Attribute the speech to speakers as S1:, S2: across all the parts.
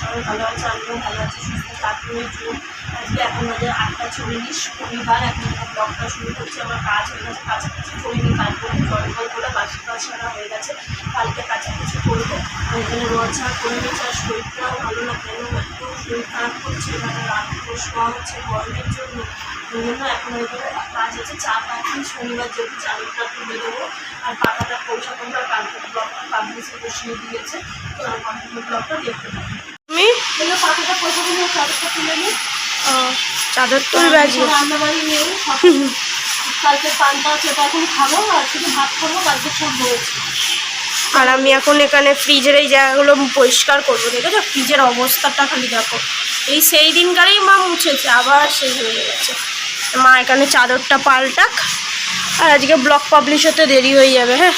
S1: সবাই ভালো আছে, আমিও ভালো আছি, সুস্থ চাকরি জুন আজকে এখন বাজে আটটা চল্লিশ পরিবার এখন ব্লগটা শুরু করছি, আমার কাজ হয়ে গেছে কাছাকাছি করিনি তারপরে জল জল করে বাসি কাজ সারা হয়ে গেছে, কালকে কাছাকাছি করব। এখানে রোদ ছাড় করে নিয়েছে, আর শরীরটাও ভালো না, কেন? এত শরীর খারাপ করছে মানে রাত করে শোয়া হচ্ছে গরমের জন্য। ওই জন্য এখন ওইভাবে কাজ আছে চা পাখি শনিবার যেহেতু চালটা তুলে দেবো আর পাতাটা পয়সা করব আর কালকে ব্লগটা পাবলিশে বসিয়ে দিয়েছে তো কন্টিনিউ ব্লগটা দেখতে পাবো
S2: আমি
S1: পাতাটা পয়সা করব চালটা তুলে নিই
S2: চাদর তুলবে আজকে।
S1: রান্নাবাড়ি নেই কালকে পান্তা ওটা এখন খাব আর শুধু ভাত করব কালকে সব রয়েছে
S2: আর আমি এখন এখানে ফ্রিজের এই জায়গাগুলো পরিষ্কার করব, দেখেছ? ফ্রিজের অবস্থাটা খালি দেখো। এই সেই দিনকারেই মা মুছেছে, আবার সেই হয়ে গেছে। মা এখানে চাদরটা পাল্টাক, আর আজকে ব্লগ পাবলিশ হতে দেরি হয়ে যাবে হ্যাঁ?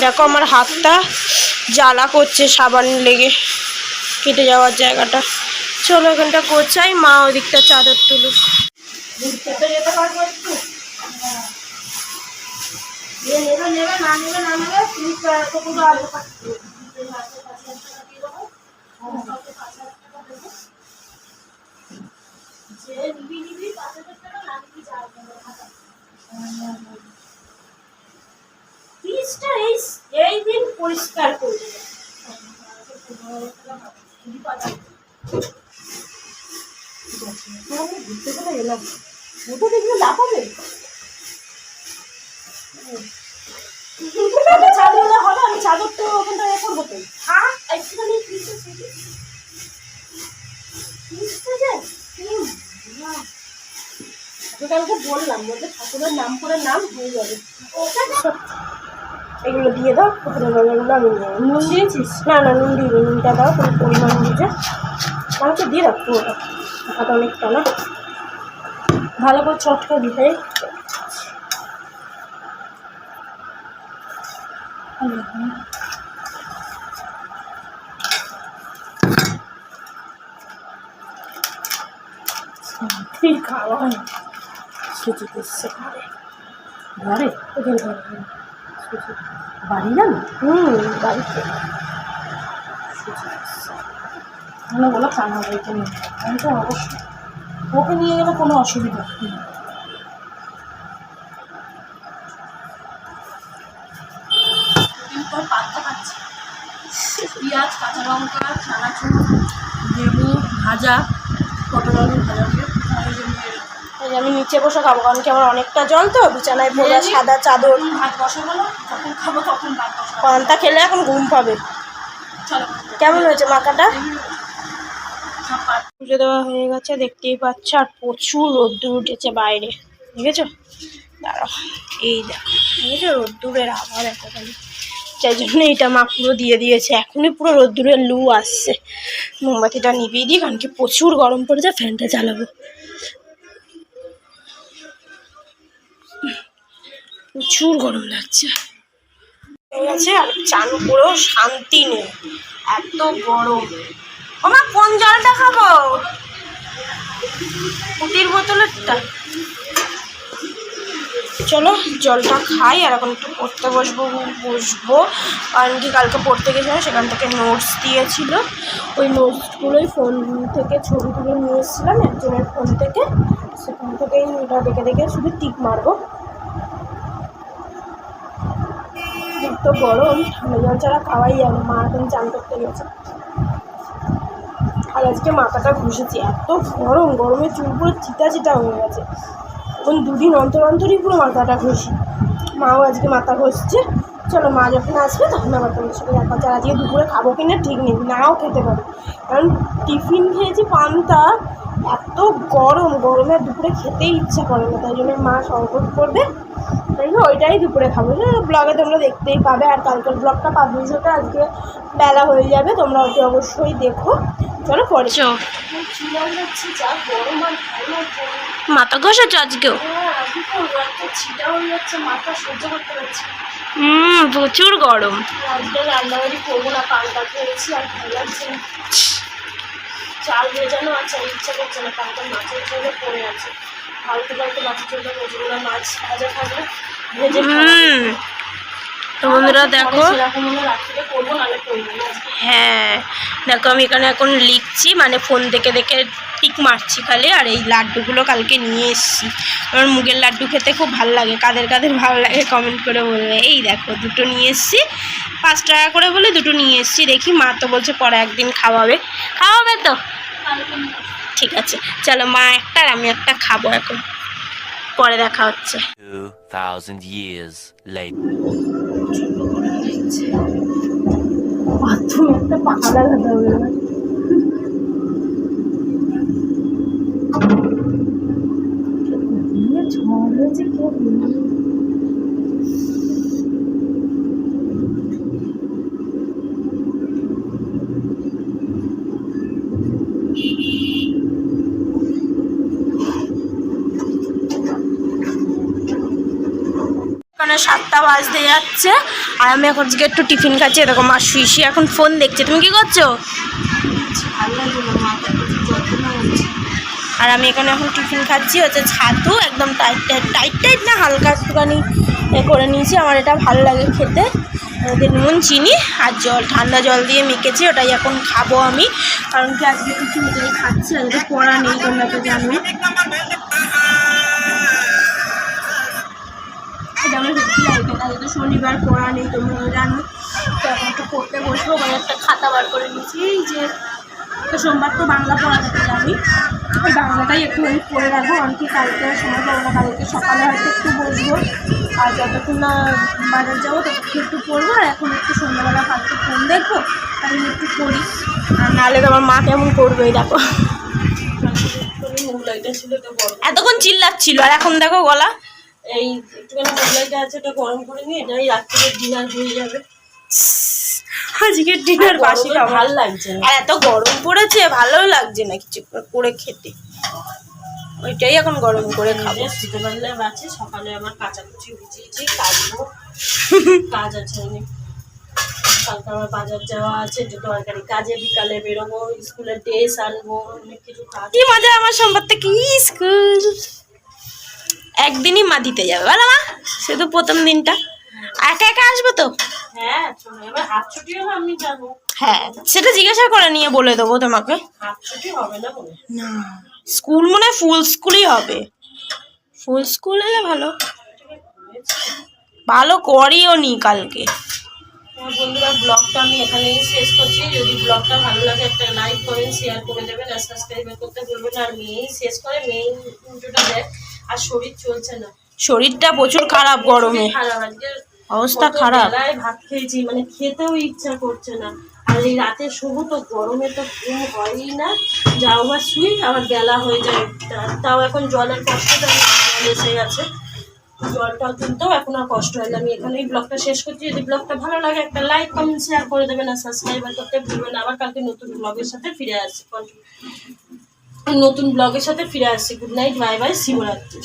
S2: দেখো আমার হাতটা জ্বালা করছে সাবান লেগে, কেটে যাওয়ার জায়গাটা। চলো এখানটা কোচাই মা ওদিকটা চাদর তুলুক।
S1: যেতে পারব একটু যে নেবে নেবে, না নেবে না নেবে তুমি তো এই এই দিন পরিষ্কার করে দেবে। ঘুরতে চলে এলাম ওটা দেখলে লাভ হবে চাদর হবে আমি চাদর তো ওখানটা এ করব তো। হ্যাঁ একটুখানি কালকে বললাম বলতে ঠাকুরের নাম করে নাম হয়ে যাবে।
S2: এগুলো দিয়ে দাও আমি নিয়ে
S1: নুন দিয়েছিস?
S2: না না নুন দিই নুনটা দাও কোনো পরিমাণ বুঝে আমাকে দিয়ে রাখ পুরোটা টাকাটা অনেকটা না?
S1: ভালো করে চটকা দিতে।
S2: ফির খাওয়া হয় সুজি ওদের
S1: সুজি। বাড়ি না
S2: হুম বাড়িতে
S1: মানে বলো কানা বাড়িতে নিয়ে তো অবশ্যই ওকে নিয়ে গেলে কোনো অসুবিধা নেই পেঁয়াজ কাঁচা লঙ্কা চানাচুর লেবু ভাজা পটল আলু ভাজা এই
S2: আমি নিচে বসে খাব কারণ কি আমার অনেকটা জল তো বিছানায় পড়ে সাদা চাদর।
S1: ভাত বসাবো না যখন খাব তখন
S2: পান্তা খেলে এখন ঘুম পাবে। কেমন হয়েছে
S1: পাত
S2: পুজো দেওয়া হয়ে গেছে দেখতেই পাচ্ছ আর প্রচুর রোদ্দুর উঠেছে বাইরে। দেখেছ দাঁড়াও এই দেখো দেখেছ রোদ্দুরের আবার এতখানি যাই জন্য এটা মা পুরো দিয়ে দিয়েছে। এখনই পুরো রোদ্দুরে লু আসছে। মোমবাতিটা নিভিয়ে দিই, কারণ কি প্রচুর গরম পড়েছে, ফ্যানটা চালাবো। প্রচুর গরম লাগছে। গেছে আর চান করেও শান্তি নেই। এত গরম। আমার কোন জলটা খাব? পুটির বোতলেরটা। চলো, জলটা খাই, আর এখন একটু পড়তে বসবো বসবো। কারণ কি কালকে পড়তে গেছিলাম, সেখান থেকে নোটস দিয়েছিল। ওই নোটসগুলোই ফোন থেকে ছবি তুলে নিয়ে এসেছিলাম, একজনের ফোন থেকে। সেখান থেকেই ওটা দেখে দেখে শুধু টিক মারবো। তো গরম, ঠান্ডা জল ছাড়া খাওয়াই যাবে মা এখন চান করতে গেছে। আর আজকে মাথাটা ঘুষেছি, এত গরম, গরমে চুল পুরো চিটা হয়ে গেছে। এখন দুদিন অন্তর অন্তরই পুরো মাথাটা ঘষি। মাও আজকে মাথা ঘষছে। চলো মা যখন আসবে তখন আবার তোমার সাথে দেখা হচ্ছে আজকে দুপুরে খাব কিনা ঠিক নেই নাও খেতে পারি। কারণ টিফিন খেয়েছি পান্তা এত গরম গরমে দুপুরে খেতেই ইচ্ছা করে না তাই জন্য মা শরবত করবে। তাই ওইটাই দুপুরে খাব। ব্লগে তোমরা দেখতেই পাবে আর কালকের ব্লগটা পাবলিশ হতে আজকে বেলা হয়ে যাবে তোমরা অতি অবশ্যই দেখো। চলো পরে। মাথা ঘষেছ আজকেও।
S1: হ্যাঁ মাথা সহ্য করতে পারছি।
S2: হুম প্রচুর গরম।
S1: রান্নাবাড়ি করব না পান্তা খেয়েছি আর ভালো লাগছে চাল ভেজানো আছে চাল ইচ্ছা করছে না পান্তা মাছের জন্য পড়ে আছে। ফালতু ফালতু মাছের জন্য রোজগুলো মাছ ভাজা থাকবে ভেজে
S2: তো বন্ধুরা দেখো। হ্যাঁ দেখো আমি এখানে এখন লিখছি মানে ফোন দেখে দেখে টিক মারছি খালি আর এই লাড্ডুগুলো কালকে নিয়ে এসেছি। আমার মুগের লাড্ডু খেতে খুব ভালো লাগে কাদের কাদের ভালো লাগে কমেন্ট করে বলবে। এই দেখো দুটো নিয়ে এসেছি পাঁচ টাকা করে বলে দুটো নিয়ে এসেছি দেখি মা তো বলছে পরে একদিন খাওয়াবে। খাওয়াবে তো? ঠিক আছে চলো মা একটা আর আমি একটা খাব এখন। পরে দেখা হচ্ছে।
S3: 2,000 years later.
S2: বাথরুম একটা পাখা লাগাতে হবে ঝড় হয়েছে কেউ এখানে সাতটা বাজতে যাচ্ছে। আর আমি এখন আজকে একটু টিফিন খাচ্ছি, এরকম শুয়ে শুয়ে এখন ফোন দেখছে। তুমি কি করছ? আর আমি এখানে এখন টিফিন খাচ্ছি, হচ্ছে ছাতু, একদম টাইট টাইট টাইট টাইট না, হালকা একটুখানি করে নিয়েছি। আমার এটা ভালো লাগে খেতে। নুন, চিনি আর জল, ঠান্ডা জল দিয়ে মেখেছি, ওটাই এখন খাব আমি। কারণ কি আজকে এটাই খাচ্ছি আর পড়া নেই, তোমরা তো জানো। আমার সত্যি লাগে না যেহেতু শনিবার পড়া নেই তোমরা তো জানো। তো এখন একটু পড়তে বসবো মানে একটা খাতা বার করে নিয়েছি। এই যে তো সোমবার তো বাংলা পড়া থেকে যাবি ওই বাংলাটাই একটু আমি পড়ে রাখব। অনেকে কালকে সময় পাবো না কালকে সকালে হয়তো একটু বসবো। আর যতক্ষণ না বাজার যাব ততক্ষণ একটু পড়ব। আর এখন একটু সন্ধ্যাবেলা কালকে ফোন দেখব তাই আমি একটু পড়ি। আর নাহলে তো আমার মা কেমন করবে এই দেখো।
S1: তো
S2: এতক্ষণ চিল্লাচ্ছিল আর এখন দেখো গলা।
S1: এই একটুখানি মোগলাইটা আছে ওটা গরম করে নিয়ে এটাই রাত্রে ডিনার হয়ে যাবে।
S2: আজকে ডিনার বাসি
S1: ভালো লাগছে
S2: আর এত গরম পড়েছে লাগছে না কিছু করে খেতে। ওইটাই এখন গরম করে খাব।
S1: দিতে পারলে আছে সকালে আমার কাঁচাকুচি ভিজিয়েছি কাজ আছে অনেক। কালকে আমার বাজার যাওয়া আছে একটু তরকারি কাজে বিকালে বেরোবো স্কুলের ড্রেস আনব অনেক কিছু কাজ
S2: কি মজা আমার সম্পদ থেকে স্কুল? একদিনই মা দিতে যাবে বলো মা তো প্রথম দিনটা। একা একা আসব তো?
S1: হ্যাঁ
S2: হ্যাঁ সেটা জিজ্ঞাসা করে নিয়ে বলে দেবো তোমাকে।
S1: না
S2: স্কুল মনে হয় ফুল স্কুলই হবে। ফুল স্কুল হলে ভালো। ভালো করিও নি কালকে।
S1: আমার বন্ধুরা ব্লগটা আমি এখানেই শেষ করছি। যদি ব্লগটা ভালো লাগে একটা লাইক করেন শেয়ার করে দেবেন আর সাবস্ক্রাইব করতে ভুলবেন আর মেয়েই শেষ করে মেয়েই উল্টোটা দেয় আর শরীর চলছে না।
S2: শরীরটা প্রচুর খারাপ গরমে।
S1: খারাপ। আজকে
S2: অবস্থা খারাপ।
S1: ভাত খেয়েছি মানে খেতেও ইচ্ছা করছে না। আর এই রাতে শুভ তো গরমে তো ঘুম হয়ই না। যাও বা শুই আবার বেলা হয়ে যায়। তাও এখন জলের কষ্টটা এসে গেছে। জলটা তুলতেও এখন আর কষ্ট হয় না। আমি এখানে এই ব্লগটা শেষ করছি। যদি ব্লগটা ভালো লাগে, একটা লাইক কমেন্ট শেয়ার করে দেবেন আর সাবস্ক্রাইব করতে ভুলবেন আবার কালকে নতুন ব্লগের সাথে ফিরে আসছি। নতুন ব্লগের সাথে ফিরে আসছি। Good night bye bye Shivaratri.